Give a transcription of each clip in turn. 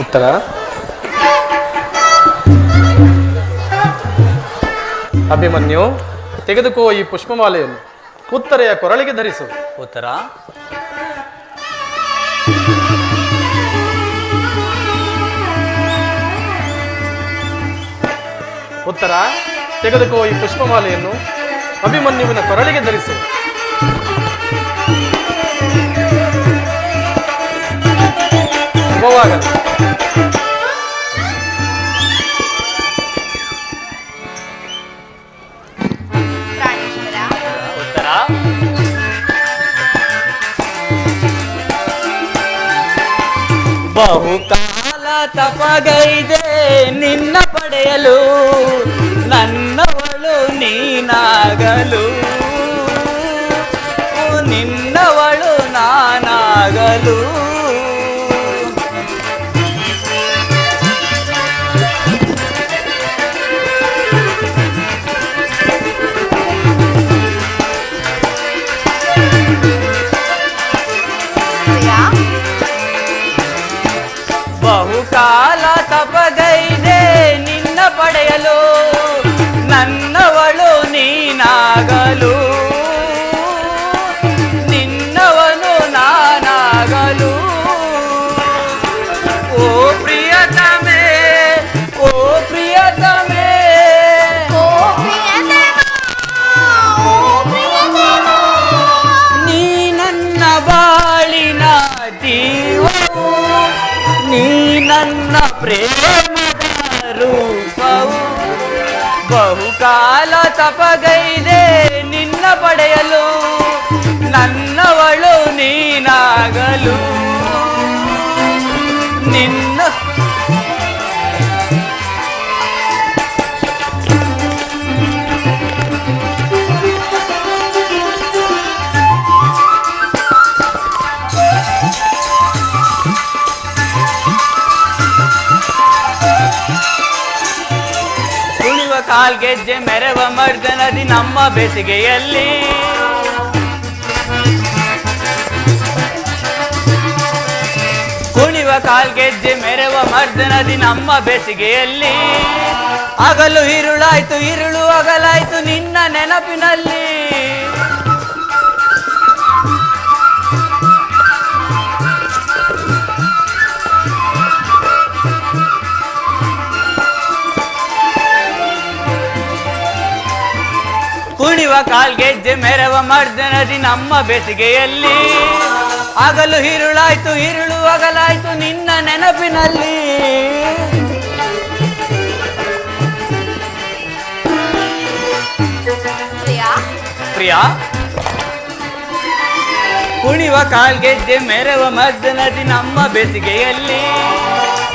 ಉತ್ತರ. ಅಭಿಮನ್ಯು ತೆಗೆದುಕೋ ಈ ಪುಷ್ಪಮಾಲೆಯನ್ನು. ಉತ್ತರೆಯ ಕೊರಳಿಗೆ ಧರಿಸು. ಉತ್ತರ. ಉತ್ತರ. ತೆಗೆದುಕೋ ಈ ಪುಷ್ಪಮಾಲೆಯನ್ನು ಅಭಿಮನ್ಯುವಿನ ಕೊರಳಿಗೆ ಧರಿಸು. ಉತ್ತರ. ಬಹುಕಾಲ ತಪಗೈದೆ ನಿನ್ನ ಪಡೆಯಲು. ನನ್ನ ಪ್ರೇಮದ ರೂಪವು ಬಹುಕಾಲ ತಪಗೈದೆ ನಿನ್ನ ಪಡೆಯಲು ನನ್ನವಳು ನೀನಾಗಲು ಕಾಲ್ಗೆಜ್ಜೆ ಮೆರವ ಮರ್ದನದಿ ನಮ್ಮ ಬೇಸಿಗೆಯಲ್ಲಿ. ಕುಣಿವ ಕಾಲ್ಗೆಜ್ಜೆ ಮೆರವ ಮರ್ದನದಿ ನಮ್ಮ ಬೇಸಿಗೆಯಲ್ಲಿ. ಹಗಲು ಇರುಳಾಯ್ತು, ಇರುಳು ಅಗಲಾಯ್ತು ನಿನ್ನ ನೆನಪಿನಲ್ಲಿ. ಕುಣಿವ ಕಾಲ್ಗೆಜ್ಜೆ ಮೆರವ ಮರ್ದನದಿ ನಮ್ಮ ಬೇಸಿಗೆಯಲ್ಲಿ. ಆಗಲು ಹಿರುಳಾಯ್ತು ಹಿರುಳು ಅಗಲಾಯ್ತು ನಿನ್ನ ನೆನಪಿನಲ್ಲಿ. ಪ್ರಿಯಾ? ಕುಣಿವ ಕಾಲ್ಗೆಜ್ಜೆ ಮೆರವ ಮರ್ದನದಿ ನಮ್ಮ ಬೇಸಿಗೆಯಲ್ಲಿ.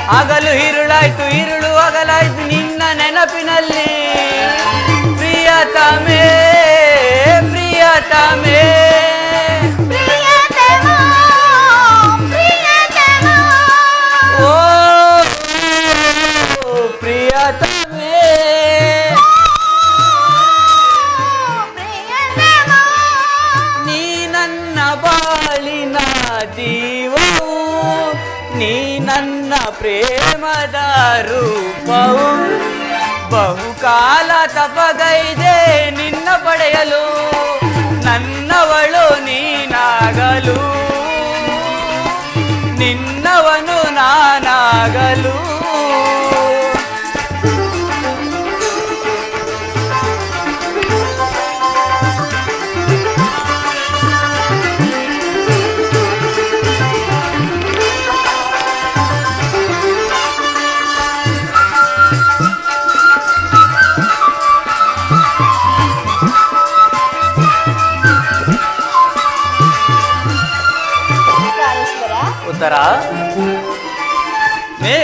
ಆಗಲು ಹಿರುಳಾಯ್ತು ಹಿರುಳು ಅಗಲಾಯ್ತು ನಿನ್ನ ನೆನಪಿನಲ್ಲಿ. ಪ್ರಿಯತಮೇ ಪ್ರೇಮದ ರೂಪವು ಬಹುಕಾಲ ತಪಗೈದೆ ನಿನ್ನ ಪಡೆಯಲು ನನ್ನವಳು ನೀನಾಗಲು ನಿನ್ನವನು ನಾನಾಗಲು.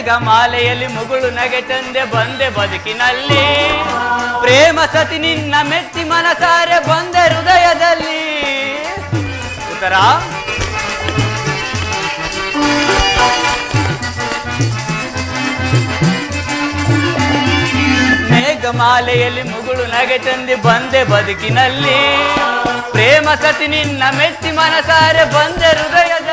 ಮೇಘಮಾಲೆಯಲ್ಲಿ ಮುಗುಳು ನಗೆ ತಂದೆ ಬಂದೆ ಬದುಕಿನಲ್ಲಿ. ಪ್ರೇಮ ಸತಿ ನಿನ್ನ ಮೆಚ್ಚಿ ಮನಸಾರೆ ಬಂದೆ ಹೃದಯದಲ್ಲಿ. ಉತ್ತರ? ಮೇಘಮಾಲೆಯಲ್ಲಿ ಮುಗುಳು ನಗೆ ತಂದಿ ಬಂದೆ ಬದುಕಿನಲ್ಲಿ. ಪ್ರೇಮ ಸತಿ ನಿನ್ನ ಮೆಚ್ಚಿ ಮನಸಾರೆ ಬಂದೆ ಹೃದಯದಲ್ಲಿ.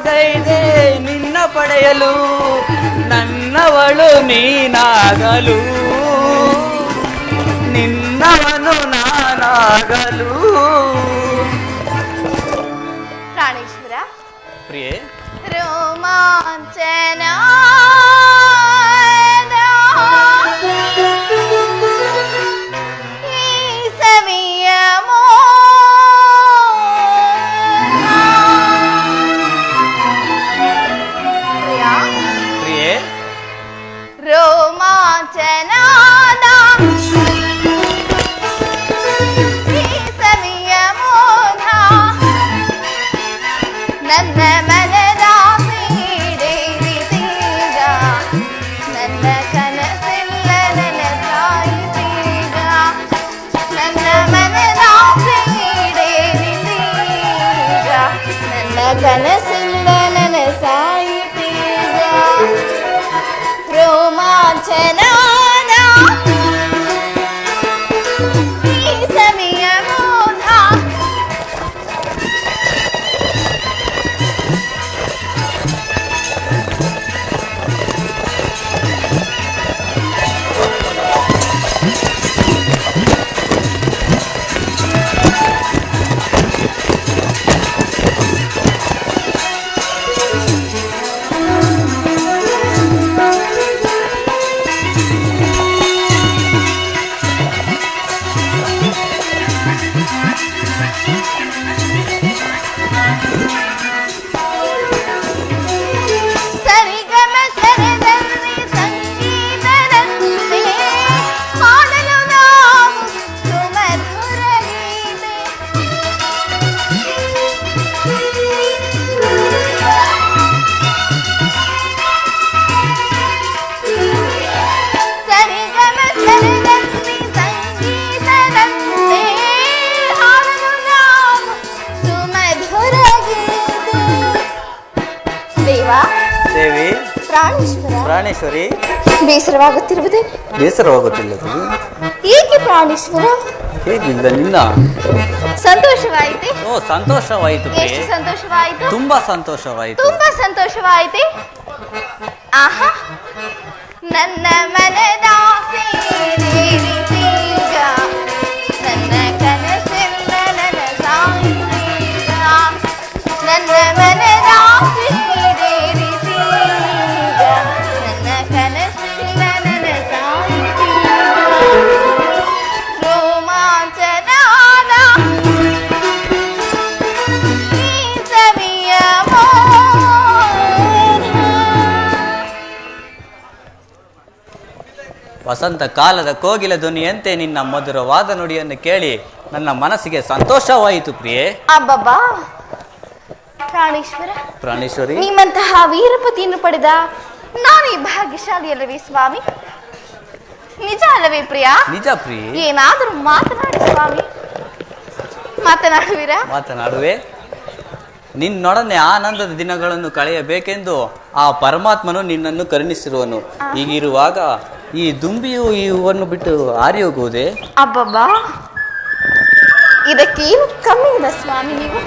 ತಪಗೈದೆ ನಿನ್ನ ಪಡೆಯಲು ನನ್ನವಳು ನೀನಾಗಲು ನಿನ್ನವನು ನಾನಾಗಲು ಪ್ರಾಣೇಶ್ವರ? ಬೇಸರವಾಗುತ್ತಿರುವುದೇ? ಬೇಸರವಾಗುತ್ತಿಲ್ಲ ಏಕೆ ಪ್ರಾಣೇಶ್ವರ? ಹೇಗಿಲ್ಲ ನಿನ್ನ? ಸಂತೋಷವಾಯಿತೆ? ಓ ಸಂತೋಷವಾಯಿತು ಎಷ್ಟು ಸಂತೋಷವಾಯಿತು? ತುಂಬಾ ಸಂತೋಷವಾಯಿತು. ತುಂಬಾ ಸಂತೋಷವಾಯಿತೆ? ಆಹಾ. ನನ್ನ ಮನದಾಸೆ ವಸಂತ ಕಾಲದ ಕೋಗಿಲ ಧ್ವನಿಯಂತೆ ನಿನ್ನ ಮಧುರವಾದ ನುಡಿಯನ್ನು ಕೇಳಿ ನನ್ನ ಮನಸ್ಸಿಗೆ ಸಂತೋಷವಾಯಿತು ಪ್ರಿಯೆ. ಅಬ್ಬಬ್ಬಾ! ಪ್ರಾಣೇಶ್ವರ ಪ್ರಾಣೇಶ್ವರಿ. ನಿಮ್ಮಂತಹ ವೀರಪತಿಯನ್ನು ಪಡೆದ ನಾನು ಈ ಭಾಗ್ಯಶಾಲಿ ಅಲ್ಲವೇ ಸ್ವಾಮಿ? ನಿಜ ಅಲ್ಲವೇ ಪ್ರಿಯ? ನಿಜ ಪ್ರಿಯ. ಏನಾದರೂ ಮಾತನಾಡಿ ಸ್ವಾಮಿ. ಮಾತನಾಡುವೀರ? ಮಾತನಾಡುವೆ. ನಿನ್ನೊಡನೆ ಆನಂದದ ದಿನಗಳನ್ನು ಕಳೆಯಬೇಕೆಂದು ಆ ಪರಮಾತ್ಮನು ನಿನ್ನನ್ನು ಕರುಣಿಸಿರುವನು. ಹೀಗಿರುವಾಗ ಈ ದುಂಬಿಯು ಈ ಹೂವನ್ನು ಬಿಟ್ಟು ಹಾರಿ ಹೋಗುವುದೇ? ಅಬ್ಬಬ್ಬಾ! ಏನು ಕಮ್ಮಿ ಇದೆ ಸ್ವಾಮಿ ನೀವು?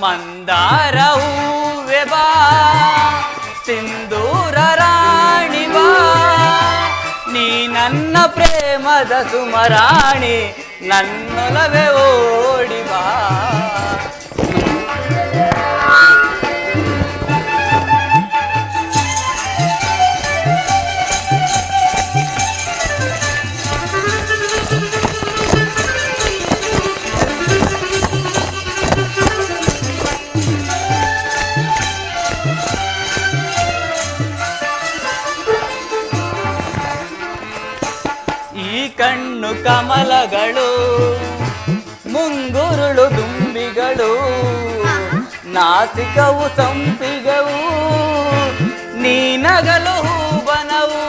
ಮಂದಾರ ಹೂವೆ ಬಾ ಸಿಂಧೂರ ರಾಣಿ ಬಾ ನೀ ನನ್ನ ಪ್ರೇಮದ ಸುಮರಾಣಿ ನನ್ನೊಲವೇ ಓಡಿ ಬಾ. ಕಮಲಗಳು ಮುಂಗುರುಳು ದುಂಬಿಗಳು ನಾಸಿಕವು ಸಂಪಿಗವು ನೀನಗಲು ಹೂಬನವು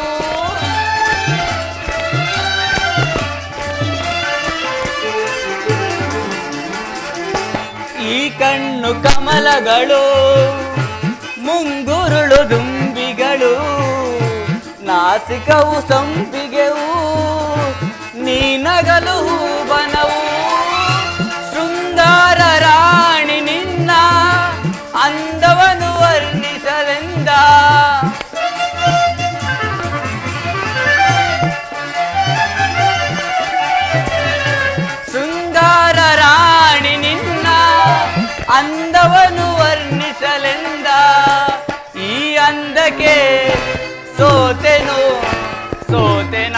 ಈ ಕಣ್ಣು ಕಮಲಗಳು ಮುಂಗುರುಳು ದುಂಬಿಗಳು ನಾಸಿಕವು ಸಂಪಿಗೆವು ನೀನಗಲು ಬನವು. ಶೃಂಗಾರ ರಾಣಿ ನಿನ್ನ ಅಂದವನು ವರ್ಣಿಸಲೆಂದ. ಶೃಂಗಾರ ರಾಣಿ ನಿನ್ನ ಅಂದವನು ವರ್ಣಿಸಲೆಂದ. ಈ ಅಂದಕ್ಕೆ ಸೋತೆನು ಸೋತೆ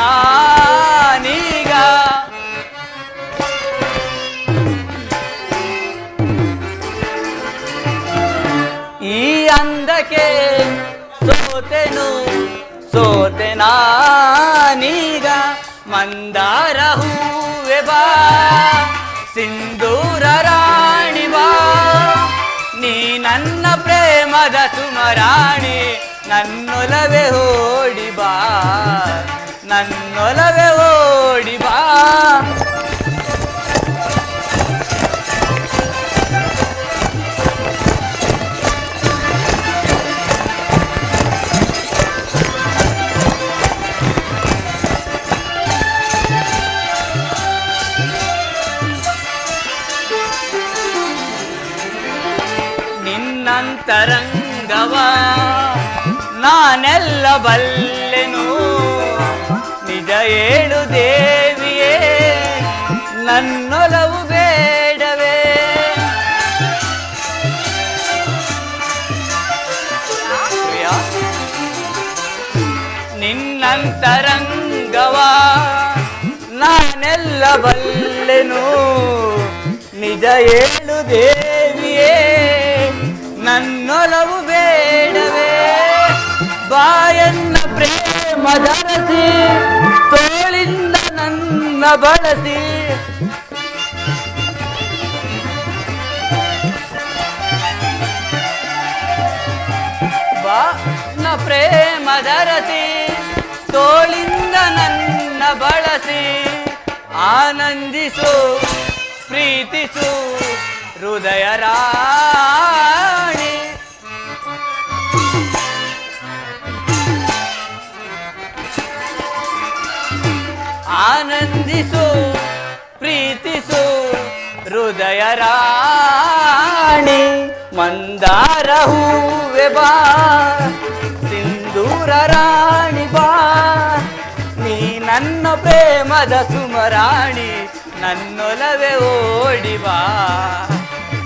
ಸೋತೆ ನಾನೀಗ ಮಂದಾರ ಹೂವೆ ಬಾ. ಸಿಂಧೂರ ರಾಣಿ ಬಾ. ನೀ ನನ್ನ ಪ್ರೇಮದ ಸುಮರಾಣಿ, ನನ್ನೊಲವೇ ಓಡಿ ಬಾ. ನನ್ನೊಲವೇ ಓಡಿ ಬಾ. ನಿನ್ನಂತರಂಗವ ನಾನೆಲ್ಲ ಬಲ್ಲೆನು. ನಿಜ ಏಳು ದೇವಿಯೇ, ನನ್ನೊಲವು ಬೇಡವೇ. ನಿನ್ನಂತರಂಗವ, ನಾನೆಲ್ಲ ಬಲ್ಲೆನು. ನಿಜ ಏಳು ದೇವಿಯೇ, ನನ್ನೊಲವು ಪ್ರೇಮ ಧರಸಿ ತೋಳಿಂದ ನನ್ನ ಬಳಸಿ. ಬಾನ ಪ್ರೇಮ ಧರಸಿ, ತೋಳಿಂದ ನನ್ನ ಬಳಸಿ. ಆನಂದಿಸು, ಪ್ರೀತಿಸು, ಹೃದಯ ರಾಣಿ. ಆನಂದಿಸು ಪ್ರೀತಿಸು ಹೃದಯ ರಾಣಿ ಮಂದಾರ ಹೂವೆ ಬಾ ಸಿಂಧೂರ ರಾಣಿ ಬಾ. ನೀ ನನ್ನ ಪ್ರೇಮದ ಸುಮರಾಣಿ ನನ್ನೊಲವೇ ಓಡಿ ಬಾ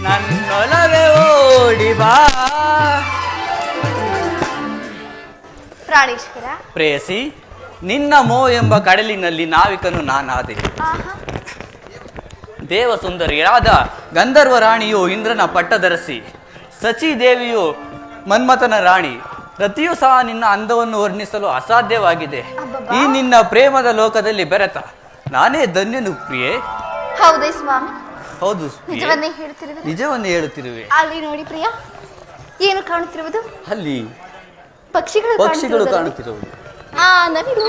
ನನ್ನೊಲವೇ ಓಡಿ ಬಾ. ಪ್ರಾಣೇಶ್ವರ. ಪ್ರೇಯಸಿ. ನಿನ್ನ ಮೋ ಎಂಬ ಕಡಲಿನಲ್ಲಿ ನಾವಿಕನು ನಾನಾದೆ. ದೇವ ಸುಂದರಿಯಾದ ಗಂಧರ್ವ ರಾಣಿಯು ಇಂದ್ರನ ಪಟ್ಟದರಸಿ ಸಚಿ ದೇವಿಯು ಮನ್ಮಥನ ರಾಣಿ ಪ್ರತಿಯೂ ಸಹ ನಿನ್ನ ಅಂದವನ್ನು ವರ್ಣಿಸಲು ಅಸಾಧ್ಯವಾಗಿದೆ. ಈ ನಿನ್ನ ಪ್ರೇಮದ ಲೋಕದಲ್ಲಿ ಬೆರೆತ ನಾನೇ ಧನ್ಯನು ಪ್ರಿಯೆ. ಹೌದೇ ಸ್ವಾಮಿ. ಹೌದು. ನಿಜವನ್ನೇ ಹೇಳ್ತಿರುವೆ ನಿಜವನ್ನೇ ಹೇಳುತ್ತಿರುವೆ. ಅಲ್ಲಿ ನೋಡಿ ಪ್ರಿಯ ಏನು ಕಾಣುತ್ತಿರುವುದು? ಅಲ್ಲಿ ಪಕ್ಷಿಗಳು ಪಕ್ಷಿಗಳು? ಕಾಣುತ್ತಿರುವುದು. ಆ ನವಿಲು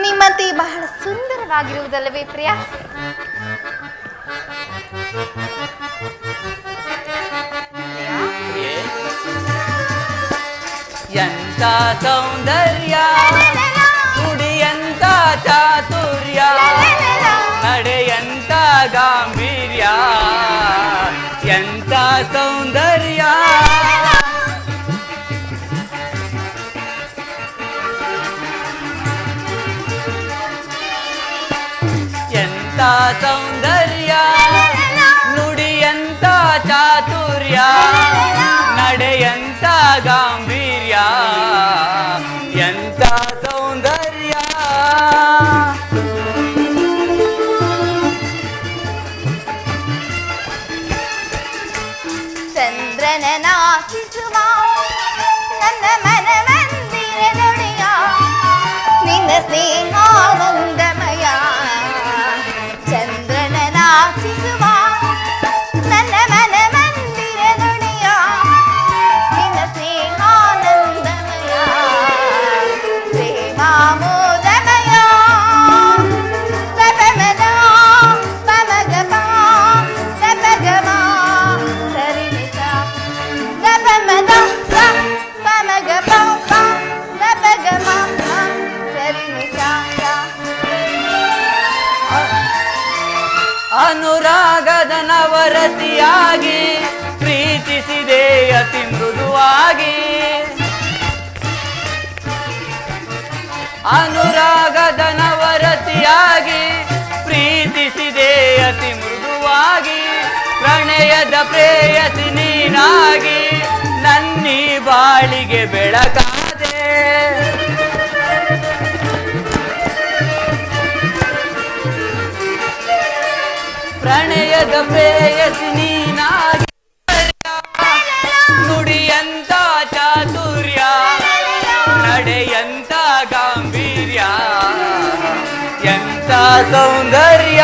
ನಿಮ್ಮಂತೆ ಬಹಳ ಸುಂದರವಾಗಿರುವುದಲ್ಲವೇ ಪ್ರಿಯ. ಎಂತ ಸೌಂದರ್ಯ ನುಡಿಯಂತ ನವರತಿಯಾಗಿ ಪ್ರೀತಿಸಿದೆ ಅತಿ ಮೃದುವಾಗಿ. ಅನುರಾಗದ ನವರತಿಯಾಗಿ ಪ್ರೀತಿಸಿದೆ ಅತಿ ಮೃದುವಾಗಿ. ಪ್ರಣಯದ ಪ್ರೇಯಸಿ ನೀನಾಗಿ ನನ್ನಿ ಬಾಳಿಗೆ ಬೆಳಕಾದೆ ಪ್ರಣಯದ ಪ್ರೇಯಸಿ ನೀನಾಗಿ ನುಡಿಯಂತ ಚಾತುರ್ಯ ನಡೆಯಂತ ಗಾಂಭೀರ್ಯ ಎಂತ ಸೌಂದರ್ಯ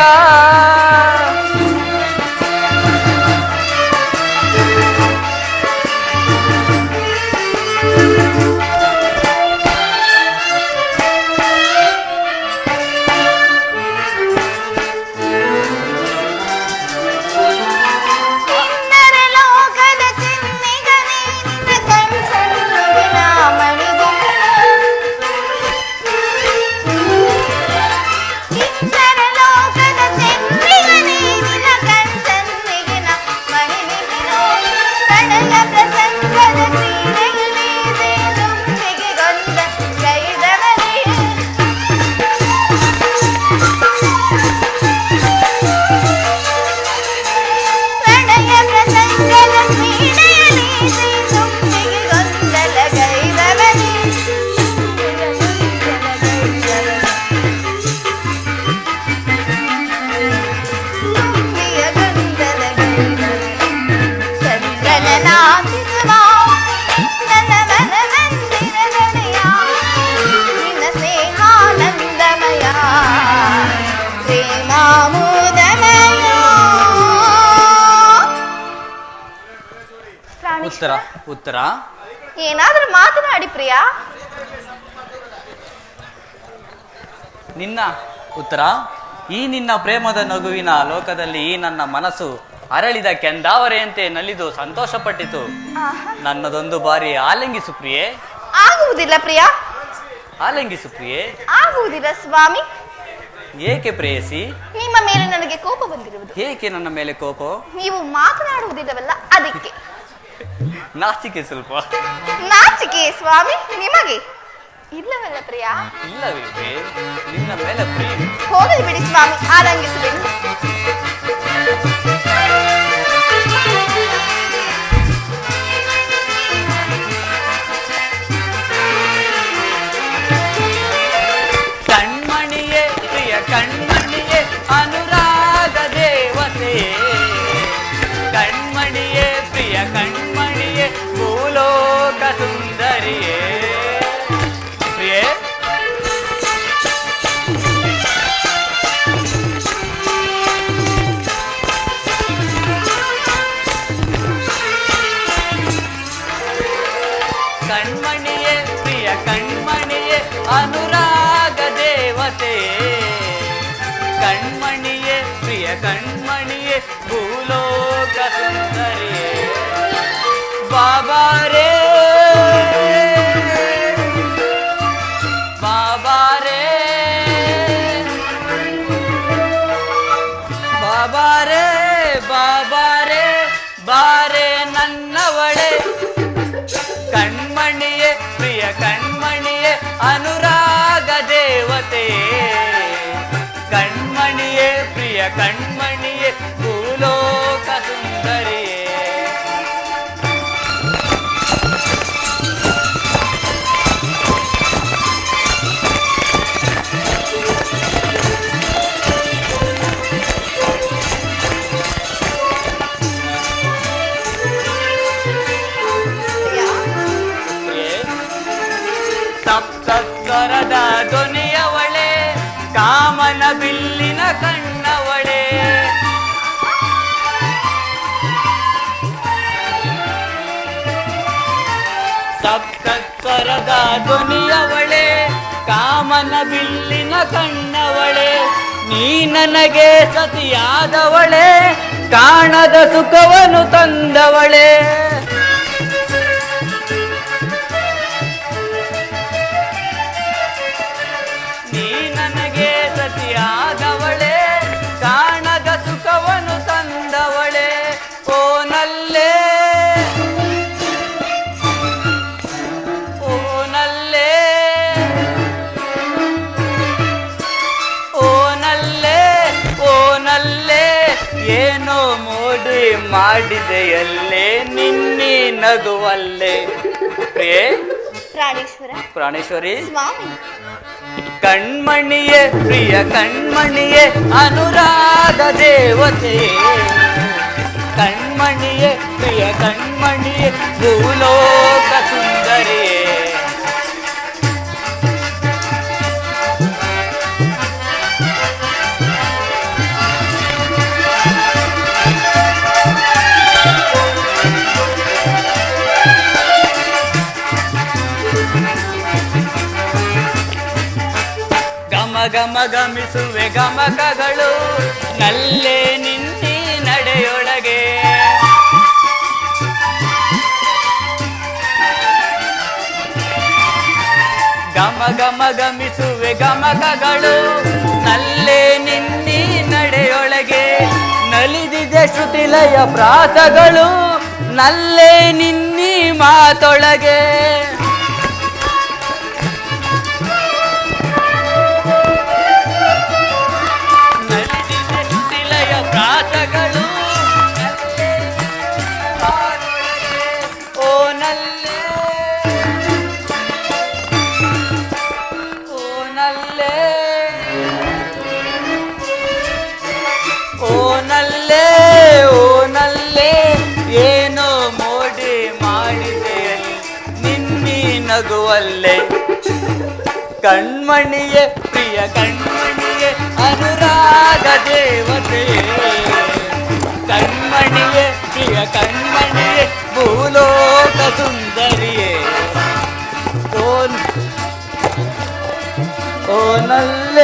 ಉತ್ತರ ಉತ್ತರ. ಏನಾದ್ರೂ ಮಾತನಾಡಿ ಪ್ರಿಯಾ. ನಿನ್ನ ಉತ್ತರ ಈ ನಿನ್ನ ಪ್ರೇಮದ ನಗುವಿನ ಲೋಕದಲ್ಲಿ ಈ ನನ್ನ ಮನಸ್ಸು ಅರಳಿದ ಕೆಂದಾವರೆಯಂತೆ ನಲಿದು ಸಂತೋಷಪಟ್ಟಿತು. ನನ್ನದೊಂದು ಬಾರಿ ಆಲಂಗಿಸು ಪ್ರಿಯೆ. ಆಗುವುದಿಲ್ಲ ಪ್ರಿಯಾ. ಆಲಂಗಿಸು ಪ್ರಿಯೆ. ಆಗುವುದಿಲ್ಲ ಸ್ವಾಮಿ. ಏಕೆ ಪ್ರೇಯಸಿ? ನಿಮ್ಮ ಮೇಲೆ ನನಗೆ ಕೋಪ ಬಂದಿರುವುದು. ಏಕೆ ನನ್ನ ಮೇಲೆ ಕೋಪ? ನೀವು ಮಾತನಾಡುವುದಿಲ್ಲವಲ್ಲ ಅದಕ್ಕೆ. ನಾಚಿಕೆ ಸ್ವಲ್ಪ. ನಾಚಿಕೆ ಸ್ವಾಮಿ ನಿಮಗೆ? ಇಲ್ಲವಲ್ಲ ಪ್ರಿಯಾ? ಇಲ್ಲವೇ? ನಿನ್ನ ಮೇಲೆ ಪ್ರಿಯ. ಹೋಗಲಿ ಬಿಡಿ ಸ್ವಾಮಿ ಆಲಂಗಿಸುವೆನು ಕಣ್ಮಣಿಯೇ ಪ್ರಿಯ ಕಣ್ಮಣಿಯೇ ಕಣ್ಮಣಿಯೇ ಭೂಲೋಕ ಸುಂದರಿಯೇ. ಬಾಬಾರೇ. ಬಾಬಾರೇ. ಬಾಬಾರೇ ಬಾಬಾರೇ ಬಾರೆ ನನ್ನವಳೆ. ಕಣ್ಮಣಿಯೇ ಪ್ರಿಯ ಕಣ್ಮಣಿಯೇ ಅನುರಾಗ ಕಣ್ಮಣಿಯೇ ಪ್ರಿಯ ಕಣ್ಮಣಿಯೇ ಭೂಲೋಕ ಸಪ್ತಸ್ವರದ ಧ್ವನಿಯವಳೆ ಕಾಮನ ಬಿಲ್ಲಿನ ಕಣ್ಣವಳೆ ನೀ ನನಗೆ ಸತಿಯಾದವಳೆ ಕಾಣದ ಸುಖವನ್ನು ತಂದವಳೆ. ಮಾಡಿದೆಯಲ್ಲೇ ನಿನ್ನೆ ನಗುವಲ್ಲೇ. ಪ್ರಿಯೇ ಪ್ರಾಣೇಶ್ವರ. ಪ್ರಾಣೇಶ್ವರಿ? ಸ್ವಾಮಿ. ಕಣ್ಮಣಿಯೇ ಪ್ರಿಯ ಕಣ್ಮಣಿಯೇ ಅನುರಾಗ ದೇವತೆ. ಕಣ್ಮಣಿಯೇ ಪ್ರಿಯ ಕಣ್ಮಣಿಯೇ ಭೂಲೋಕ ಗಮ ಗಮ ಗಮಿಸುವೆ ಗಮಕಗಳು, ನಲ್ಲೇ ನಿಂತಿ ನಡೆಯೊಳಗೆ. ಗಮ ಗಮ ಗಮಿಸುವೆ ಗಮಕಗಳು, ನಲ್ಲೇ ನಿನ್ನಿ ನಡೆಯೊಳಗೆ. ನಲಿದಿದೆ ಶ್ರುತಿಲಯ ಪ್ರಾಸಗಳು ನಲ್ಲೇ ನಿನ್ನಿ ಮಾತೊಳಗೆ. ನಗುವಲ್ಲೇ ಕಣ್ಮಣಿಯೇ ಪ್ರಿಯ ಕಣ್ಮಣಿಯೇ ಅನುರಾಗ ದೇವತೆ. ಕಣ್ಮಣಿಯೇ ಪ್ರಿಯ ಕಣ್ಮಣಿಯೇ ಭೂಲೋಕ ಸುಂದರಿಯೇ. ಓ ಓ ನಲ್ಲೇ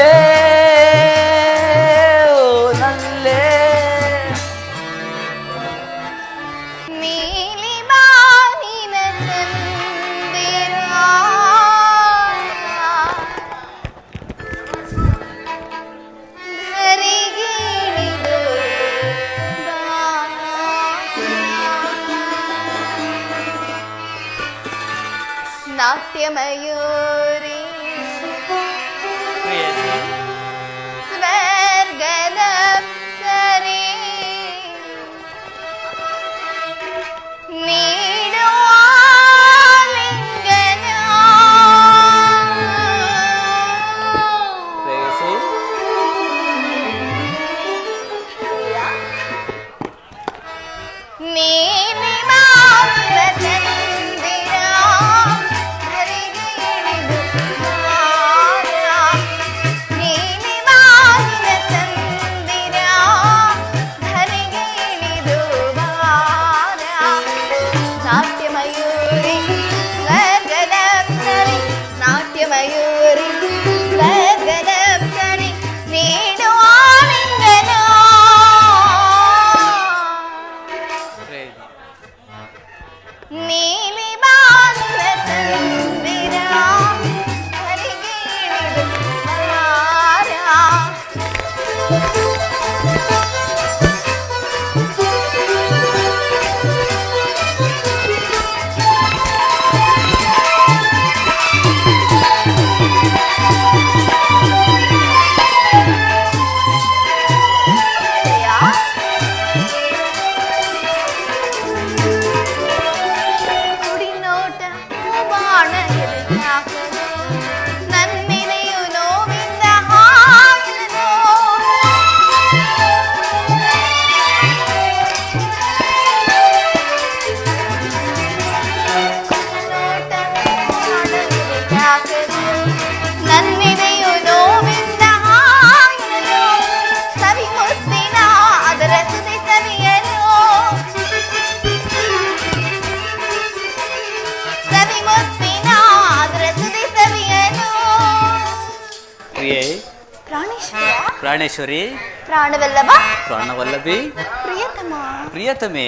ಪ್ರಾಣೇಶ್ವರಿ ಪ್ರಾಣವಲ್ಲಭ ಪ್ರಾಣವಲ್ಲಭಿ ಪ್ರಿಯತಮ ಪ್ರಿಯತಮೆ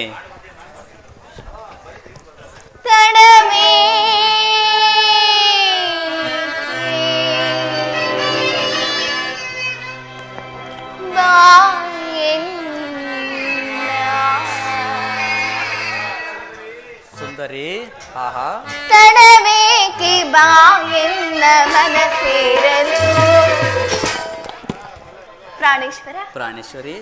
ತಡಮೇ ಸುಂದರಿ ಆಹಾ ತಡಬೇಕಿ ಬಾ ಎನ್ನ ಮನ ಸೇರಲು ಪ್ರಾಣೇಶ್ವರ ಪ್ರಾಣೇಶ್ವರಿ